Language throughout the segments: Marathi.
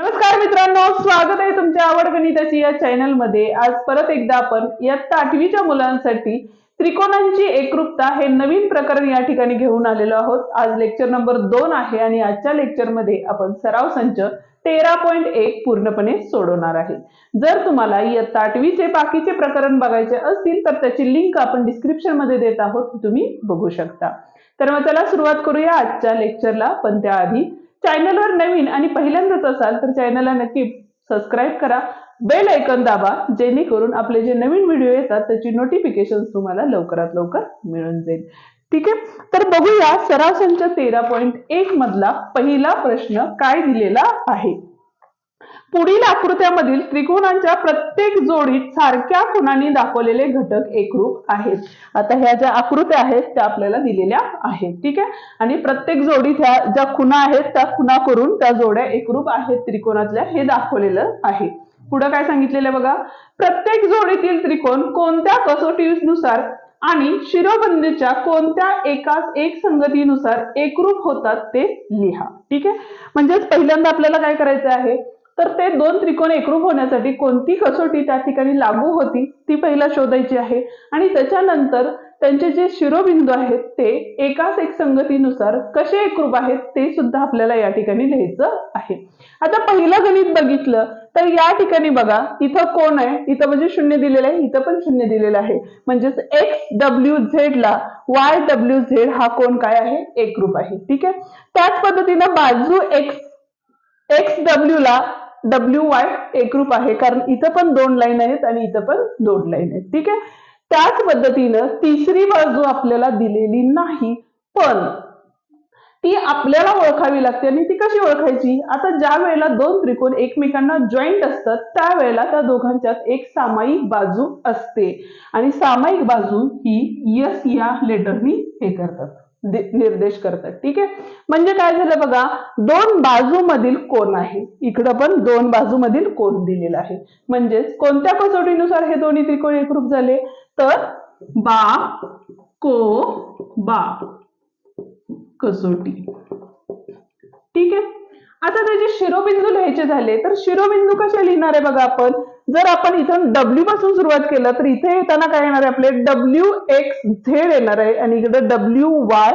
नमस्कार मित्रांनो स्वागत आहे तुमच्या आवड गणिताची या चॅनलमध्ये आज परत एकदा आपण इयत्ता आठवीच्या मुलांसाठी त्रिकोणांची एकरूपता हे नवीन प्रकरण या ठिकाणी घेऊन आलेलो आहोत. आज लेक्चर नंबर दोन आहे आणि आजच्या लेक्चरमध्ये आपण सराव संच तेरा पॉईंट एक पूर्णपणे सोडवणार आहे. जर तुम्हाला इयत्ता आठवीचे बाकीचे प्रकरण बघायचे असतील तर त्याची लिंक आपण डिस्क्रिप्शनमध्ये देत आहोत. तुम्ही बघू शकता. तर मग चला सुरुवात करूया आजच्या लेक्चरला पण त्याआधी चॅनलवर नवीन आणि पहिल्यांदाच असाल तर चॅनलला नक्की सबस्क्राईब करा. बेल ऐकन दाबा जेणेकरून आपले जे नवीन व्हिडिओ येतात त्याची नोटिफिकेशन तुम्हाला लवकरात लवकर मिळून जाईल. ठीक आहे? तर बघूया सराव संच तेरा पॉईंट एक मधला पहिला प्रश्न काय दिलेला आहे? पुढील आकृत्यामधील त्रिकोणांच्या प्रत्येक जोडीत सारख्या खुणांनी दाखवलेले घटक एकरूप आहेत. आता ह्या ज्या आकृत्या आहेत त्या आपल्याला दिलेल्या आहेत. ठीक आहे? आणि प्रत्येक जोडीत ह्या ज्या खुणा आहेत त्या खुणा करून त्या जोड्या एकरूप आहेत त्रिकोणातल्या हे दाखवलेलं आहे. पुढं काय सांगितलेलं बघा? प्रत्येक जोडीतील त्रिकोण कोणत्या कसोटीनुसार आणि शिरोबंदीच्या कोणत्या एकाच एक संगतीनुसार एकरूप होतात ते लिहा. ठीक आहे? म्हणजेच पहिल्यांदा आपल्याला काय करायचं आहे? तर ते दोन त्रिकोण एकरूप होण्यासाठी कोणती कसोटी त्या ठिकाणी लागू होती ती पहिला शोधायची आहे. आणि त्याच्यानंतर त्यांचे जे शिरोबिंदू आहेत ते एकाच एक संगतीनुसार कसे एकरूप आहेत ते सुद्धा आपल्याला या ठिकाणी लिहायचं आहे. आता पहिलं गणित बघितलं तर या ठिकाणी बघा इथं कोण आहे? इथं म्हणजे शून्य दिलेलं आहे इथं पण शून्य दिलेलं आहे. म्हणजेच एक्स डब्ल्यू झेड ला वाय डब्ल्यू झेड हा कोण काय आहे? एकरूप आहे. ठीक आहे? त्याच पद्धतीनं बाजू एक्स एक्स डब्ल्यू ला डब्ल्यू वाय एकरूप आहे. कारण इथं पण दोन लाईन आहेत आणि इथं पण दोन लाईन आहेत. ठीक आहे? त्याच पद्धतीनं तिसरी बाजू आपल्याला दिलेली नाही. पण ती आपल्याला ओळखावी लागते आणि ती कशी ओळखायची? आता ज्या वेळेला दोन त्रिकोण एकमेकांना जॉईंट असतात त्यावेळेला त्या दोघांच्यात एक सामायिक बाजू असते. आणि सामायिक बाजू ही यस या लेटरनी हे करतात. निर्देश करतात. ठीक आहे? म्हणजे काय झालं बघा दोन बाजूमधील कोण आहे. इकडं पण दोन बाजूमधील कोण दिलेला आहे. म्हणजेच कोणत्या कसोटीनुसार हे दोन्ही त्रिकोण एकरूप झाले? तर बा को बा कसोटी. ठीक आहे? आता त्याचे शिरोबिंदू लिहायचे झाले तर शिरोबिंदू कसे लिहिणार आहे बघा आपण? जर आपण इथून डब्ल्यू पासून सुरुवात केलं तर इथे येताना काय येणार आहे आपले? डब्ल्यू एक्स झेड येणार आहे आणि इकडे डब्ल्यू वाय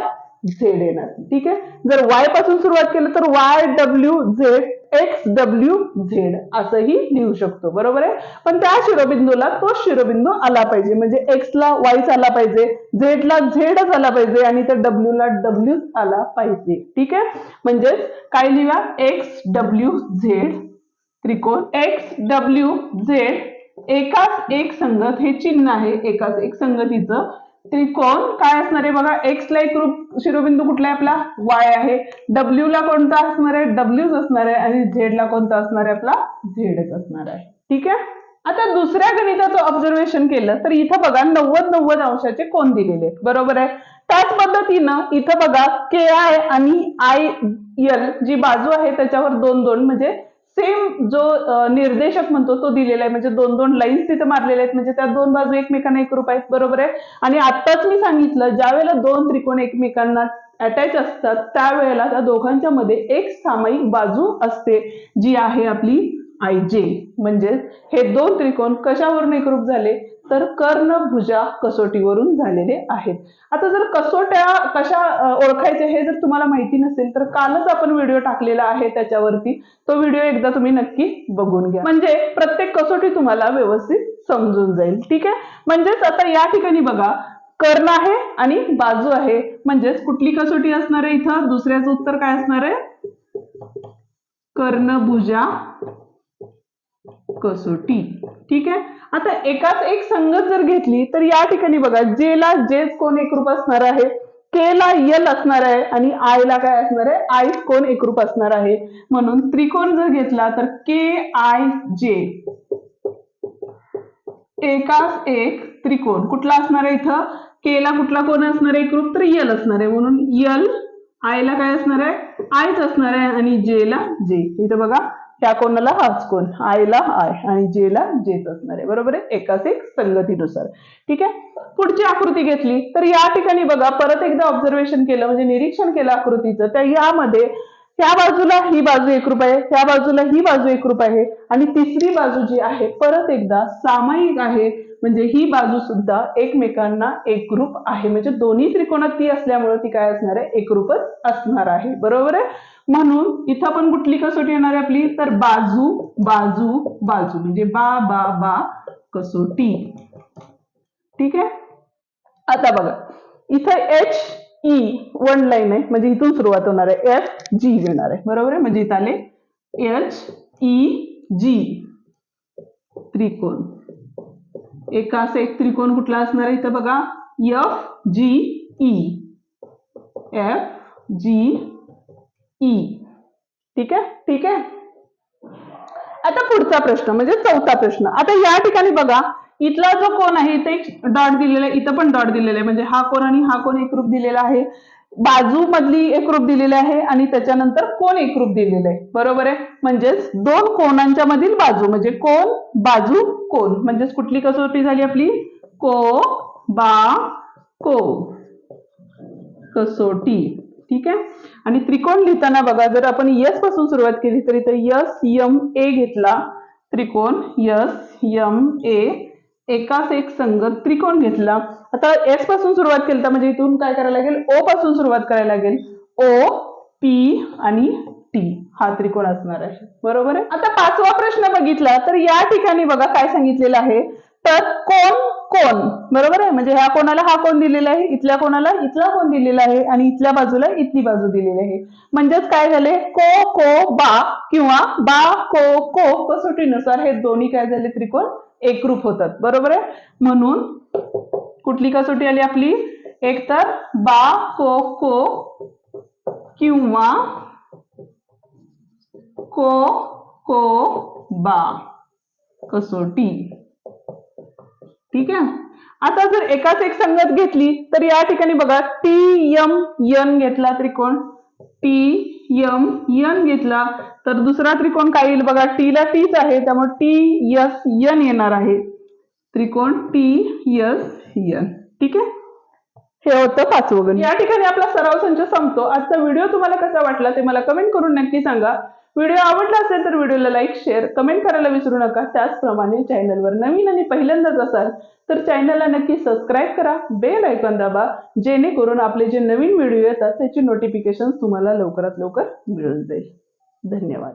झेड येणार ठीक आहे? जर वायपासून सुरुवात केलं तर Y W Z X W Z असंही लिहू शकतो. बरोबर आहे? पण त्या शिरोबिंदूला तो शिरोबिंदू आला पाहिजे. म्हणजे एक्स ला वायच आला पाहिजे झेड ला झेडच आला पाहिजे आणि त्या डब्ल्यू ला डब्ल्यू आला पाहिजे. ठीक आहे? म्हणजेच काय लिहूया एक्स डब्ल्यू झेड त्रिकोण एक्स डब्ल्यू झेड एकाच एक संगत हे चिन्ह आहे एकाच एक संगतीचं. त्रिकोण काय असणार आहे बघा? एक्स ला एक रूप शिरोबिंदू कुठला आहे आपला? वाय आहे. डब्ल्यू ला कोणता असणार आहे? डब्ल्यूच असणार आहे. आणि झेड ला कोणता असणार आहे? आपला? झेडच असणार आहे. ठीक आहे? आता दुसऱ्या गणिताचं ऑब्झर्वेशन केलं तर इथं बघा नव्वद नव्वद अंशाचे कोण दिलेले आहेत. बरोबर आहे? त्याच पद्धतीनं इथं बघा के आय आणि आय एल जी बाजू आहे त्याच्यावर दोन दोन म्हणजे सेम जो निर्देशक म्हणतो तो दिलेला आहे. म्हणजे दोन दोन लाईन्स तिथे मारलेले आहेत. म्हणजे त्या दोन बाजू एकमेकांना एकरूप आहेत बरोबर आहे? आणि आत्ताच मी सांगितलं ज्या वेळेला दोन त्रिकोण एकमेकांना अटॅच असतात त्यावेळेला त्या दोघांच्या मध्ये एक सामायिक बाजू असते जी आहे आपली आय जे म्हणजे हे दोन त्रिकोण कशावरून एकरूप झाले? तर कर्णभुजा कसोटीवरून झालेले आहेत. आता जर कसोट्या कशा ओळखायच्या हे जर तुम्हाला माहिती नसेल तर कालच आपण व्हिडिओ टाकलेला आहे त्याच्यावरती. तो व्हिडिओ एकदा तुम्ही नक्की बघून घ्या. म्हणजे प्रत्येक कसोटी तुम्हाला व्यवस्थित समजून जाईल. ठीक आहे? म्हणजेच आता या ठिकाणी बघा. कर्ण आहे आणि बाजू आहे. म्हणजेच कुठली कसोटी असणार आहे इथं? दुसऱ्याचं उत्तर काय असणार आहे? कर्णभुजा कसोटी. ठीक आहे? आता एकाच एक संगत जर घेतली तर या ठिकाणी बघा जे ला जेच कोण एकरूप असणार आहे के ला यल असणार आहे आणि आय ला काय असणार आहे? आय कोण एकरूप असणार आहे. म्हणून त्रिकोण जर घेतला तर के आय जे. एकाच एक त्रिकोण. कुठला असणार आहे इथं? के ला कुठला कोण असणार आहे? एकरूप तर यल असणार आहे. म्हणून यल आय ला काय असणार आहे? आयच असणार आहे आणि जे ला जे. इथं बघा त्या कोणाला? हाच कोण? आयला आय. आणि जेला? जेच असणार आहे. बरोबर आहे? एकाच एक संगतीनुसार. ठीक आहे? पुढची आकृती घेतली. तर या ठिकाणी बघा परत एकदा ऑब्झर्वेशन केलं म्हणजे निरीक्षण केलं आकृतीचं त्या यामध्ये त्या बाजूला ही बाजू एकरूप आहे त्या बाजूला ही बाजू एकरूप आहे आणि तिसरी बाजू जी आहे परत एकदा सामायिक आहे म्हणजे ही बाजू सुद्धा एकमेकांना एकरूप आहे. म्हणजे दोन्ही त्रिकोणात ती असल्यामुळे ती काय असणार आहे? एकरूपच असणार आहे. बरोबर आहे? म्हणून इथं पण कुठली कसोटी येणार आहे आपली? तर बाजू बाजू बाजू. म्हणजे बा बा बा कसोटी. ठीक आहे? आता बघा. इथं एच ई वन लाईन आहे. म्हणजे इथून सुरुवात होणार आहे. एफ जी येणार आहे. बरोबर आहे? म्हणजे इथं आले एच ई जी त्रिकोण. एका असं एक त्रिकोण कुठला असणार आहे इथं बघा? F G E F G E ठीक आहे? ठीक आहे? आता पुढचा प्रश्न म्हणजे चौथा प्रश्न. आता या ठिकाणी बघा. इथला जो कोण आहे इथे एक डॉट दिलेला आहे इथं पण डॉट दिलेला आहे. म्हणजे हा कोण आणि हा कोण एकरूप दिलेला आहे. बाजू मधली एकरूप दिलेली आहे आणि त्याच्यानंतर कोण एकरूप दिलेलं आहे. बरोबर आहे? म्हणजेच दोन कोणांच्या मधील बाजू. म्हणजे कोण बाजू कोण. म्हणजेच कुठली कसोटी झाली आपली? को बा को. कसोटी. ठीक आहे? आणि त्रिकोण लिहिताना बघा जर आपण यसपासून सुरुवात केली तर इथं यस यम ए घेतला. त्रिकोण यस यम ए. एकाच एक संगत त्रिकोण घेतला. आता एसपासून सुरुवात केली तर म्हणजे इथून काय करायला लागेल? ओ पासून सुरुवात करायला लागेल. ओ पी आणि टी हा त्रिकोण असणार आहे. बरोबर आहे? आता पाचवा प्रश्न बघितला तर या ठिकाणी बघा काय सांगितलेलं आहे. तर कोण कोण? बरोबर आहे? म्हणजे ह्या कोणाला हा कोण दिलेला आहे? इथल्या कोणाला इथला कोण दिलेला आहे? आणि इथल्या बाजूला इथली बाजू दिलेली आहे. म्हणजेच काय झाले? को को बा किंवा बा को को कसोटीनुसार हे दोन्ही काय झाले? त्रिकोण एकरूप होतात. बरोबर आहे? म्हणून कुठली कसोटी आली आपली? एक तर बा को को किंवा को को बा. कसोटी. ठीक आहे? आता जर एकाच एक संगत घेतली तर या ठिकाणी बघा टी यम यन घेतला त्रिकोण टी यम यन घेतला तर दुसरा त्रिकोण काय येईल बघा? टी ला टीच आहे त्यामुळे टी यस यन येणार आहे. त्रिकोण टी यस यन ठीक आहे? हे होतं पाचवं गणित. या ठिकाणी आपला सराव संच संपतो. आजचा व्हिडिओ तुम्हाला कसा वाटला ते मला कमेंट करून नक्की सांगा. व्हिडिओ आवडला असेल तर व्हिडिओला लाईक शेअर कमेंट करायला विसरू नका. त्याचप्रमाणे चॅनलवर नवीन आणि पहिल्यांदाच असाल तर चॅनलला नक्की सबस्क्राईब करा बेल ऐकून दाबा जेणेकरून आपले जे नवीन व्हिडिओ येतात त्याची नोटिफिकेशन तुम्हाला लवकरात लवकर मिळून जाईल. धन्यवाद.